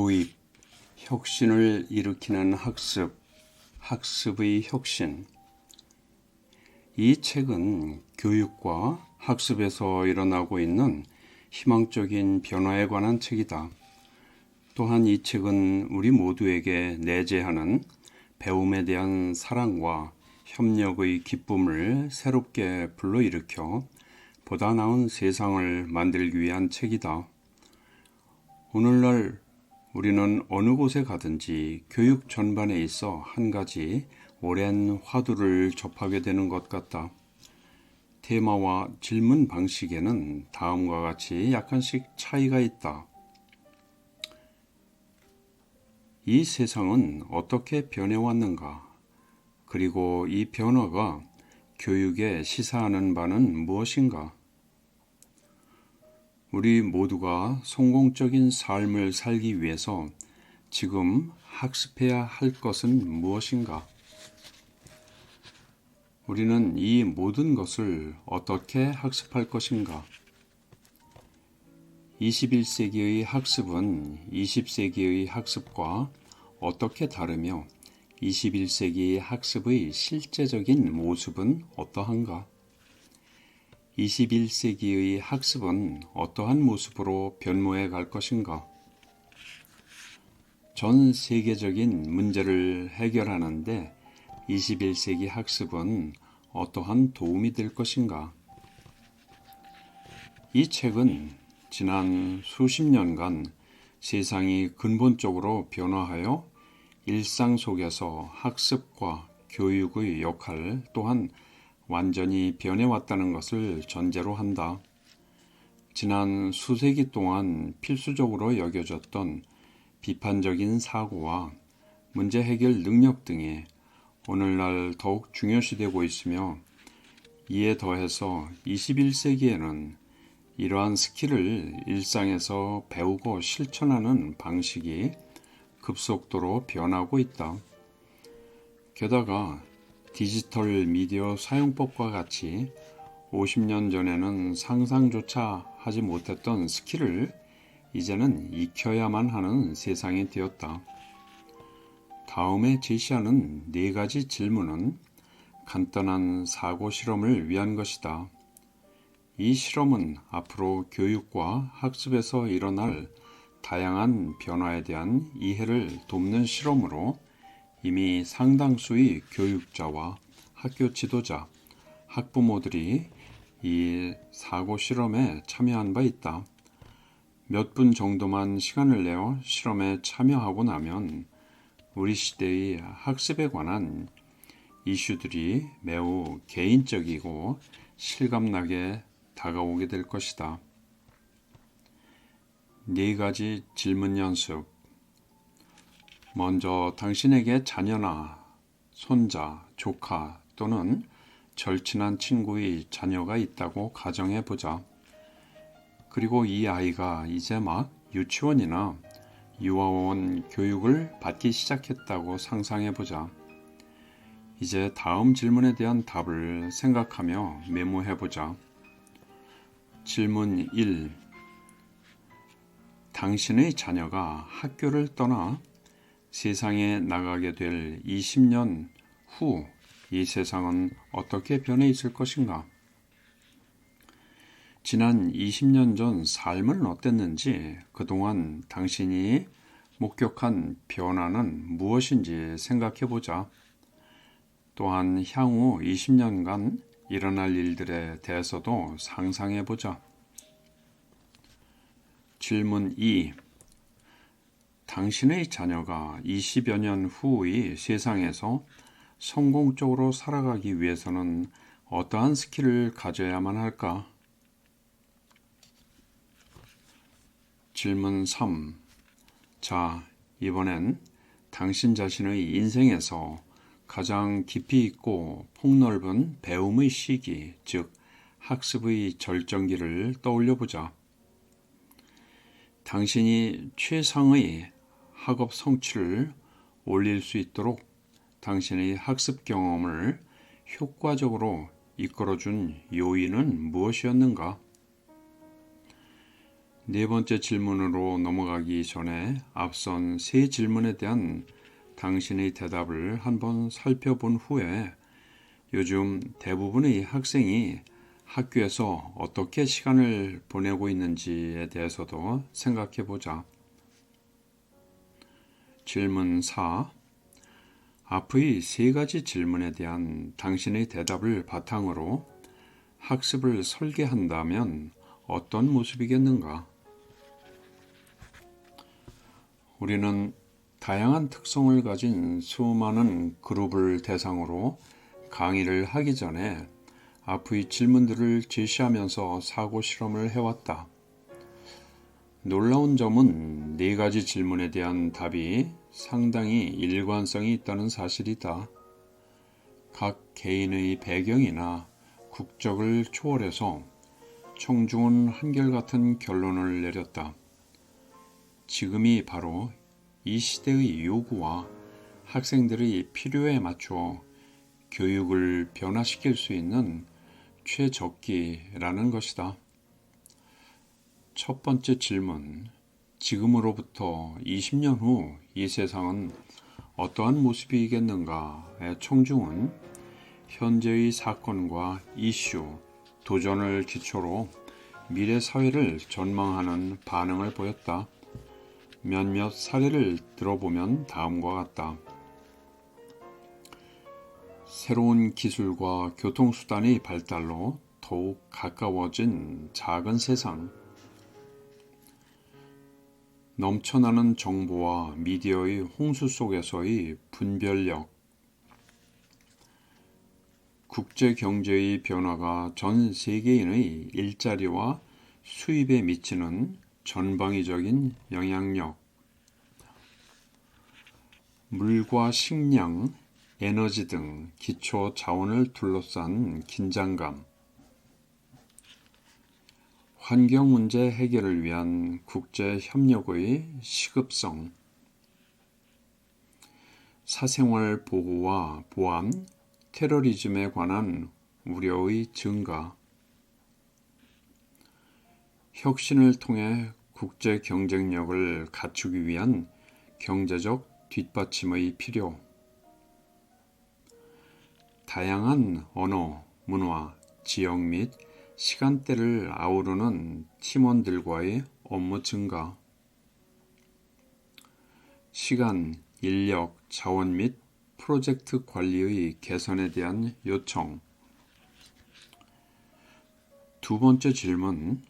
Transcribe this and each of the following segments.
도입, 혁신을 일으키는 학습, 학습의 혁신. 이 책은 교육과 학습에서 일어나고 있는 희망적인 변화에 관한 책이다. 또한 이 책은 우리 모두에게 내재하는 배움에 대한 사랑과 협력의 기쁨을 새롭게 불러일으켜 보다 나은 세상을 만들기 위한 책이다. 오늘날 우리는 어느 곳에 가든지 교육 전반에 있어 한 가지 오랜 화두를 접하게 되는 것 같다. 테마와 질문 방식에는 다음과 같이 약간씩 차이가 있다. 이 세상은 어떻게 변해왔는가? 그리고 이 변화가 교육에 시사하는 바는 무엇인가? 우리 모두가 성공적인 삶을 살기 위해서 지금 학습해야 할 것은 무엇인가? 우리는 이 모든 것을 어떻게 학습할 것인가? 21세기의 학습은 20세기의 학습과 어떻게 다르며 21세기의 학습의 실제적인 모습은 어떠한가? 21세기의 학습은 어떠한 모습으로 변모해 갈 것인가? 전 세계적인 문제를 해결하는데 21세기 학습은 어떠한 도움이 될 것인가? 이 책은 지난 수십 년간 세상이 근본적으로 변화하여 일상 속에서 학습과 교육의 역할 또한 완전히 변해왔다는 것을 전제로 한다. 지난 수세기 동안 필수적으로 여겨졌던 비판적인 사고와 문제 해결 능력 등이 오늘날 더욱 중요시되고 있으며 이에 더해서 21세기에는 이러한 스킬을 일상에서 배우고 실천하는 방식이 급속도로 변하고 있다. 게다가 디지털 미디어 사용법과 같이 50년 전에는 상상조차 하지 못했던 스킬을 이제는 익혀야만 하는 세상이 되었다. 다음에 제시하는 네 가지 질문은 간단한 사고 실험을 위한 것이다. 이 실험은 앞으로 교육과 학습에서 일어날 다양한 변화에 대한 이해를 돕는 실험으로 이미 상당수의 교육자와 학교 지도자, 학부모들이 이 사고 실험에 참여한 바 있다. 몇 분 정도만 시간을 내어 실험에 참여하고 나면 우리 시대의 학습에 관한 이슈들이 매우 개인적이고 실감나게 다가오게 될 것이다. 네 가지 질문 연습. 먼저 당신에게 자녀나 손자, 조카 또는 절친한 친구의 자녀가 있다고 가정해 보자. 그리고 이 아이가 이제 막 유치원이나 유아원 교육을 받기 시작했다고 상상해 보자. 이제 다음 질문에 대한 답을 생각하며 메모해 보자. 질문 1. 당신의 자녀가 학교를 떠나 세상에 나가게 될 20년 후 이 세상은 어떻게 변해 있을 것인가? 지난 20년 전 삶은 어땠는지 그동안 당신이 목격한 변화는 무엇인지 생각해 보자. 또한 향후 20년간 일어날 일들에 대해서도 상상해 보자. 질문 2. 당신의 자녀가 20여 년 후의 세상에서 성공적으로 살아가기 위해서는 어떠한 스킬을 가져야만 할까? 질문 3. 자, 이번엔 당신 자신의 인생에서 가장 깊이 있고 폭넓은 배움의 시기, 즉 학습의 절정기를 떠올려 보자. 당신이 최상의 학업 성취를 올릴 수 있도록 당신의 학습 경험을 효과적으로 이끌어준 요인은 무엇이었는가? 네 번째 질문으로 넘어가기 전에 앞선 세 질문에 대한 당신의 대답을 한번 살펴본 후에 요즘 대부분의 학생이 학교에서 어떻게 시간을 보내고 있는지에 대해서도 생각해 보자. 질문 4. 앞의 세 가지 질문에 대한 당신의 대답을 바탕으로 학습을 설계한다면 어떤 모습이겠는가? 우리는 다양한 특성을 가진 수많은 그룹을 대상으로 강의를 하기 전에 앞의 질문들을 제시하면서 사고 실험을 해왔다. 놀라운 점은 네 가지 질문에 대한 답이 상당히 일관성이 있다는 사실이다. 각 개인의 배경이나 국적을 초월해서 청중은 한결같은 결론을 내렸다. 지금이 바로 이 시대의 요구와 학생들의 필요에 맞추어 교육을 변화시킬 수 있는 최적기라는 것이다. 첫 번째 질문. 지금으로부터 20년 후 이 세상은 어떠한 모습이겠는가의 청중은 현재의 사건과 이슈, 도전을 기초로 미래 사회를 전망하는 반응을 보였다. 몇몇 사례를 들어보면 다음과 같다. 새로운 기술과 교통수단의 발달로 더욱 가까워진 작은 세상. 넘쳐나는 정보와 미디어의 홍수 속에서의 분별력. 국제 경제의 변화가 전 세계인의 일자리와 수입에 미치는 전방위적인 영향력. 물과 식량, 에너지 등 기초 자원을 둘러싼 긴장감. 환경 문제 해결을 위한 국제 협력의 시급성. 사생활 보호와 보안, 테러리즘에 관한 우려의 증가. 혁신을 통해 국제 경쟁력을 갖추기 위한 경제적 뒷받침의 필요. 다양한 언어, 문화, 지역 및 시간대를 아우르는 팀원들과의 업무 증가. 시간, 인력, 자원 및 프로젝트 관리의 개선에 대한 요청. 두 번째 질문.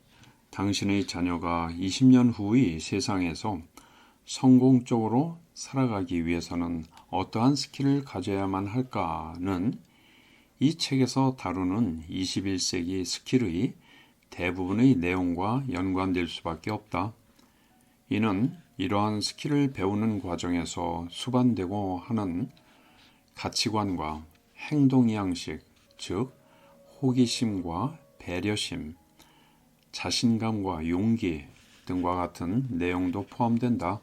당신의 자녀가 20년 후의 세상에서 성공적으로 살아가기 위해서는 어떠한 스킬을 가져야만 할까는 이 책에서 다루는 21세기 스킬의 대부분의 내용과 연관될 수밖에 없다. 이는 이러한 스킬을 배우는 과정에서 수반되고 하는 가치관과 행동 양식, 즉 호기심과 배려심, 자신감과 용기 등과 같은 내용도 포함된다.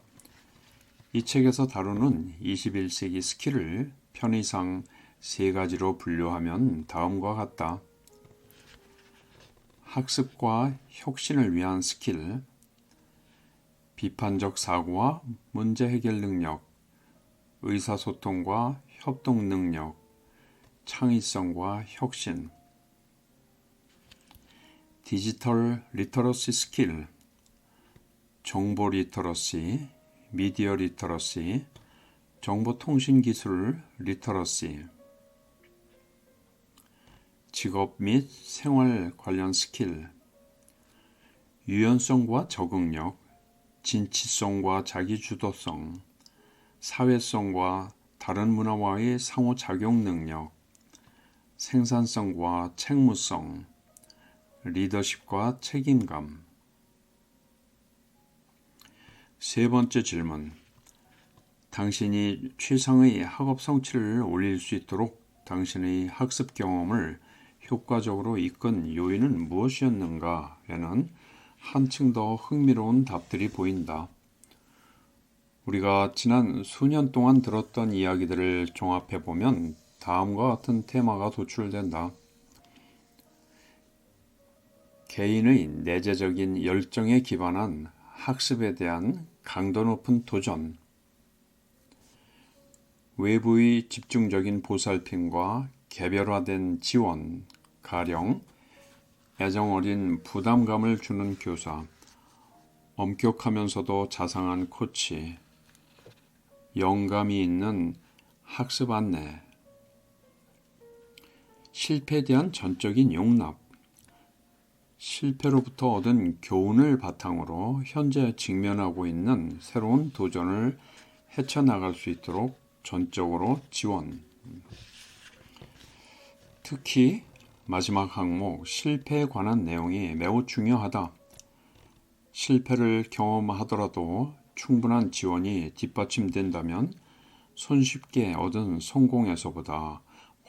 이 책에서 다루는 21세기 스킬을 편의상 세 가지로 분류하면 다음과 같다. 학습과 혁신을 위한 스킬, 비판적 사고와 문제 해결 능력, 의사소통과 협동 능력, 창의성과 혁신, 디지털 리터러시 스킬, 정보 리터러시, 미디어 리터러시, 정보통신 기술 리터러시, 직업 및 생활 관련 스킬, 유연성과 적응력, 진취성과 자기주도성, 사회성과 다른 문화와의 상호작용 능력, 생산성과 책무성, 리더십과 책임감. 세 번째 질문. 당신이 최상의 학업 성취를 올릴 수 있도록 당신의 학습 경험을 효과적으로 이끈 요인은 무엇이었는가에는 한층 더 흥미로운 답들이 보인다. 우리가 지난 수년 동안 들었던 이야기들을 종합해 보면 다음과 같은 테마가 도출된다. 개인의 내재적인 열정에 기반한 학습에 대한 강도 높은 도전, 외부의 집중적인 보살핌과 개별화된 지원, 가령 애정 어린 부담감을 주는 교사, 엄격하면서도 자상한 코치, 영감이 있는 학습 안내, 실패에 대한 전적인 용납, 실패로부터 얻은 교훈을 바탕으로 현재 직면하고 있는 새로운 도전을 헤쳐나갈 수 있도록 전적으로 지원. 특히 마지막 항목 실패에 관한 내용이 매우 중요하다. 실패를 경험하더라도 충분한 지원이 뒷받침된다면 손쉽게 얻은 성공에서보다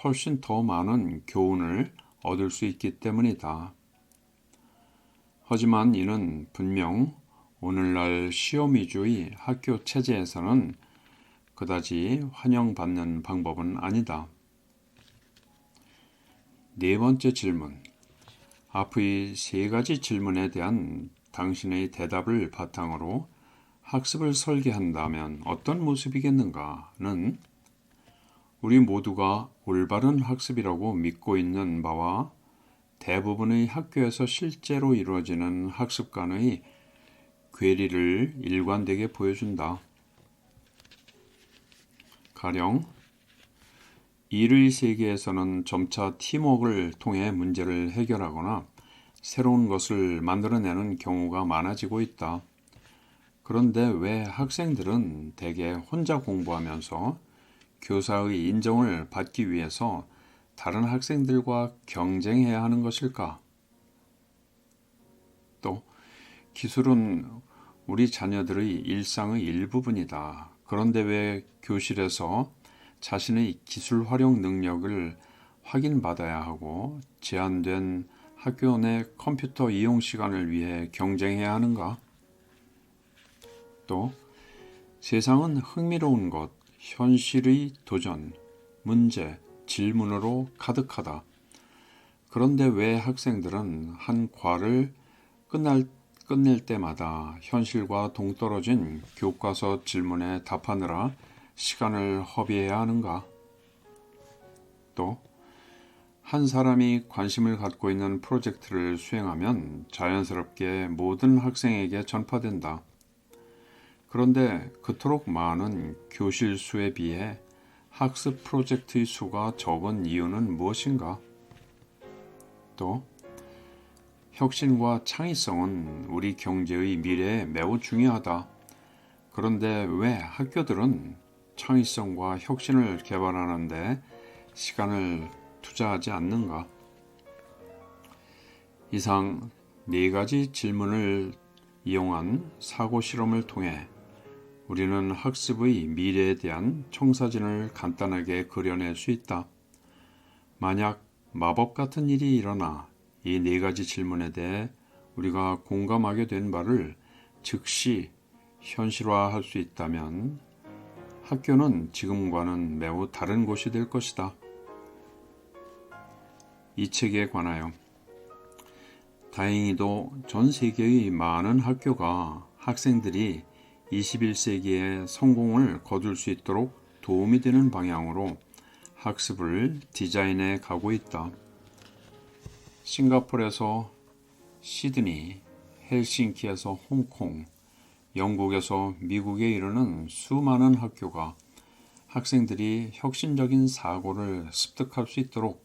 훨씬 더 많은 교훈을 얻을 수 있기 때문이다. 하지만 이는 분명 오늘날 시험 위주의 학교 체제에서는 그다지 환영받는 방법은 아니다. 네 번째 질문. 앞의 세 가지 질문에 대한 당신의 대답을 바탕으로 학습을 설계한다면 어떤 모습이겠는가는 우리 모두가 올바른 학습이라고 믿고 있는 바와 대부분의 학교에서 실제로 이루어지는 학습 간의 괴리를 일관되게 보여준다. 가령 일의 세계에서는 점차 팀워크를 통해 문제를 해결하거나 새로운 것을 만들어내는 경우가 많아지고 있다. 그런데 왜 학생들은 대개 혼자 공부하면서 교사의 인정을 받기 위해서 다른 학생들과 경쟁해야 하는 것일까? 또, 기술은 우리 자녀들의 일상의 일부분이다. 그런데 왜 교실에서 자신의 기술 활용 능력을 확인받아야 하고 제한된 학교 내 컴퓨터 이용 시간을 위해 경쟁해야 하는가? 또 세상은 흥미로운 것, 현실의 도전, 문제, 질문으로 가득하다. 그런데 왜 학생들은 한 과를 끝날, 끝낼 때마다 현실과 동떨어진 교과서 질문에 답하느라 시간을 허비해야 하는가? 또, 한 사람이 관심을 갖고 있는 프로젝트를 수행하면 자연스럽게 모든 학생에게 전파된다. 그런데 그토록 많은 교실 수에 비해 학습 프로젝트의 수가 적은 이유는 무엇인가? 또, 혁신과 창의성은 우리 경제의 미래에 매우 중요하다. 그런데 왜 학교들은 창의성과 혁신을 개발하는데 시간을 투자하지 않는가? 이상 네 가지 질문을 이용한 사고 실험을 통해 우리는 학습의 미래에 대한 청사진을 간단하게 그려낼 수 있다. 만약 마법 같은 일이 일어나 이 네 가지 질문에 대해 우리가 공감하게 된 바를 즉시 현실화할 수 있다면 학교는 지금과는 매우 다른 곳이 될 것이다. 이 책에 관하여 다행히도 전 세계의 많은 학교가 학생들이 21세기에 성공을 거둘 수 있도록 도움이 되는 방향으로 학습을 디자인해 가고 있다. 싱가폴에서 시드니, 헬싱키에서 홍콩, 영국에서 미국에 이르는 수많은 학교가 학생들이 혁신적인 사고를 습득할 수 있도록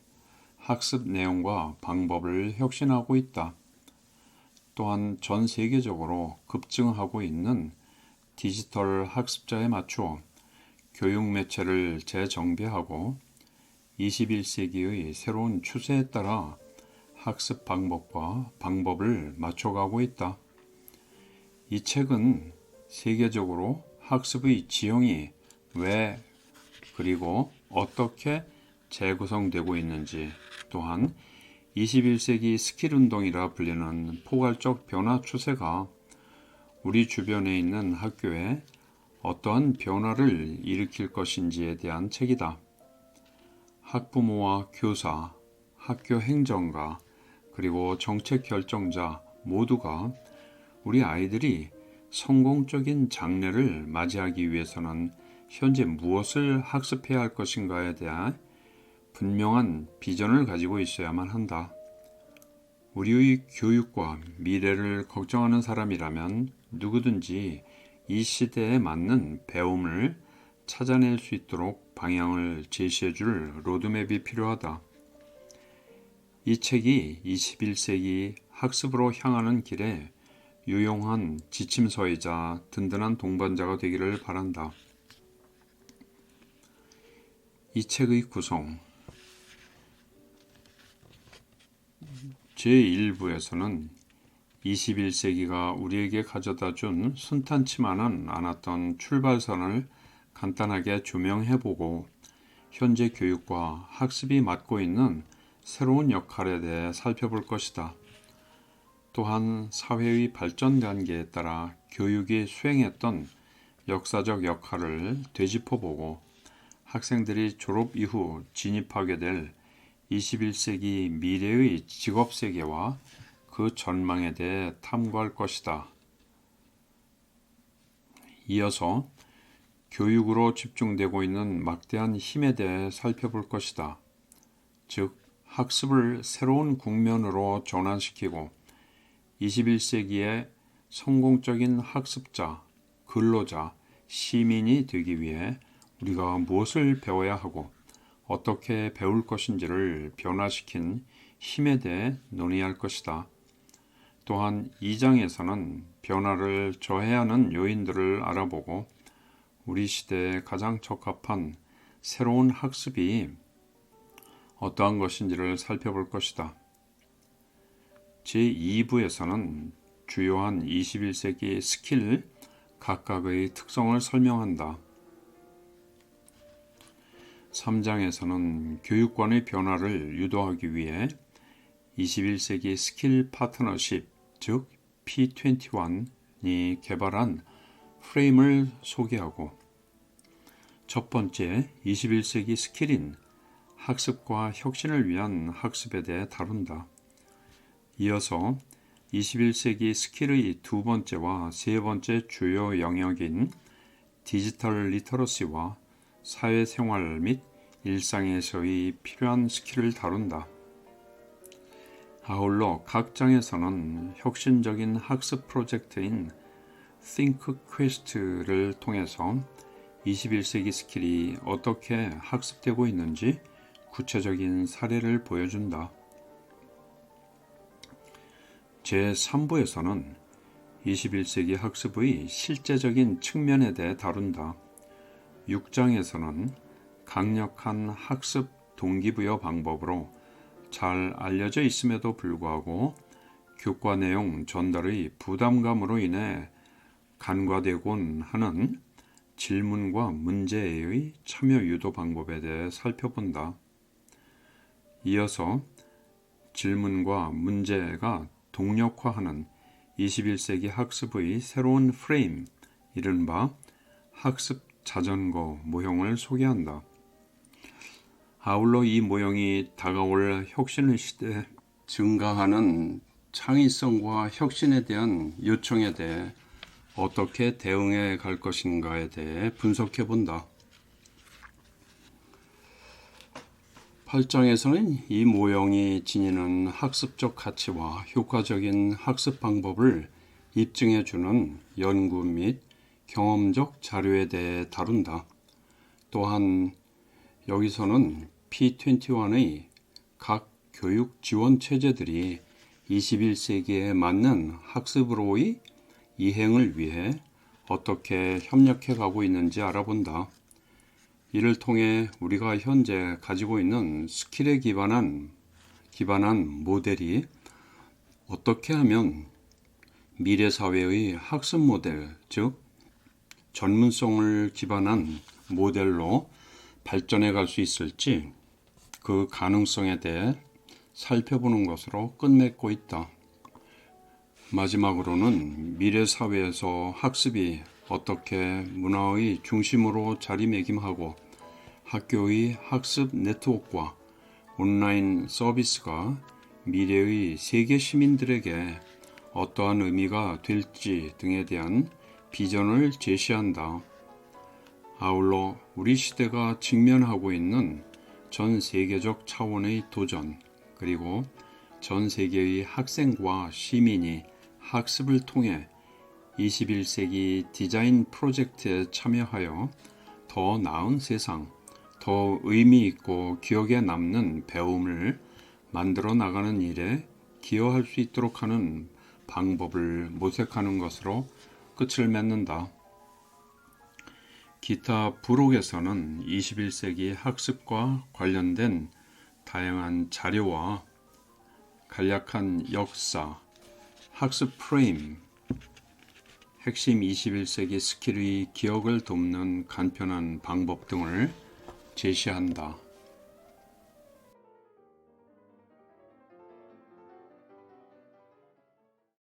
학습 내용과 방법을 혁신하고 있다. 또한 전 세계적으로 급증하고 있는 디지털 학습자에 맞추어 교육 매체를 재정비하고 21세기의 새로운 추세에 따라 학습 방법과 방법을 맞춰가고 있다. 이 책은 세계적으로 학습의 지형이 왜 그리고 어떻게 재구성되고 있는지 또한 21세기 스킬 운동이라 불리는 포괄적 변화 추세가 우리 주변에 있는 학교에 어떠한 변화를 일으킬 것인지에 대한 책이다. 학부모와 교사, 학교 행정가, 그리고 정책 결정자 모두가 우리 아이들이 성공적인 장래를 맞이하기 위해서는 현재 무엇을 학습해야 할 것인가에 대한 분명한 비전을 가지고 있어야만 한다. 우리의 교육과 미래를 걱정하는 사람이라면 누구든지 이 시대에 맞는 배움을 찾아낼 수 있도록 방향을 제시해 줄 로드맵이 필요하다. 이 책이 21세기 학습으로 향하는 길에 유용한 지침서이자 든든한 동반자가 되기를 바란다. 이 책의 구성 제1부에서는 21세기가 우리에게 가져다 준 순탄치만은 않았던 출발선을 간단하게 조명해보고 현재 교육과 학습이 맡고 있는 새로운 역할에 대해 살펴볼 것이다. 또한 사회의 발전 단계에 따라 교육이 수행했던 역사적 역할을 되짚어보고 학생들이 졸업 이후 진입하게 될 21세기 미래의 직업 세계와 그 전망에 대해 탐구할 것이다. 이어서 교육으로 집중되고 있는 막대한 힘에 대해 살펴볼 것이다. 즉, 학습을 새로운 국면으로 전환시키고 21세기의 성공적인 학습자, 근로자, 시민이 되기 위해 우리가 무엇을 배워야 하고 어떻게 배울 것인지를 변화시킨 힘에 대해 논의할 것이다. 또한 2장에서는 변화를 저해야 하는 요인들을 알아보고 우리 시대에 가장 적합한 새로운 학습이 어떠한 것인지를 살펴볼 것이다. 제2부에서는 주요한 21세기 스킬 각각의 특성을 설명한다. 3장에서는 교육관의 변화를 유도하기 위해 21세기 스킬 파트너십, 즉 P21이 개발한 프레임을 소개하고 첫 번째 21세기 스킬인 학습과 혁신을 위한 학습에 대해 다룬다. 이어서 21세기 스킬의 두 번째와 세 번째 주요 영역인 디지털 리터러시와 사회생활 및 일상에서의 필요한 스킬을 다룬다. 아울러 각 장에서는 혁신적인 학습 프로젝트인 Think Quest를 통해서 21세기 스킬이 어떻게 학습되고 있는지 구체적인 사례를 보여준다. 제3부에서는 21세기 학습의 실제적인 측면에 대해 다룬다. 6장에서는 강력한 학습 동기부여 방법으로 잘 알려져 있음에도 불구하고 교과 내용 전달의 부담감으로 인해 간과되곤 하는 질문과 문제의 참여 유도 방법에 대해 살펴본다. 이어서 질문과 문제가 동력화하는 21세기 학습의 새로운 프레임, 이른바 학습 자전거 모형을 소개한다. 아울러 이 모형이 다가올 혁신의 시대에 증가하는 창의성과 혁신에 대한 요청에 대해 어떻게 대응해 갈 것인가에 대해 분석해 본다. 8장에서는 이 모형이 지니는 학습적 가치와 효과적인 학습 방법을 입증해 주는 연구 및 경험적 자료에 대해 다룬다. 또한 여기서는 P21의 각 교육 지원 체제들이 21세기에 맞는 학습으로의 이행을 위해 어떻게 협력해 가고 있는지 알아본다. 이를 통해 우리가 현재 가지고 있는 스킬에 기반한 기반한 모델이 어떻게 하면 미래 사회의 학습 모델, 즉 전문성을 기반한 모델로 발전해 갈 수 있을지 그 가능성에 대해 살펴보는 것으로 끝맺고 있다. 마지막으로는 미래 사회에서 학습이 어떻게 문화의 중심으로 자리매김하고 학교의 학습 네트워크와 온라인 서비스가 미래의 세계 시민들에게 어떠한 의미가 될지 등에 대한 비전을 제시한다. 아울러 우리 시대가 직면하고 있는 전 세계적 차원의 도전, 그리고 전 세계의 학생과 시민이 학습을 통해 21세기 디자인 프로젝트에 참여하여 더 나은 세상, 더 의미 있고 기억에 남는 배움을 만들어 나가는 일에 기여할 수 있도록 하는 방법을 모색하는 것으로 끝을 맺는다. 기타 부록에서는 21세기 학습과 관련된 다양한 자료와 간략한 역사, 학습 프레임, 핵심 21세기 스킬의 기억을 돕는 간편한 방법 등을 제시한다.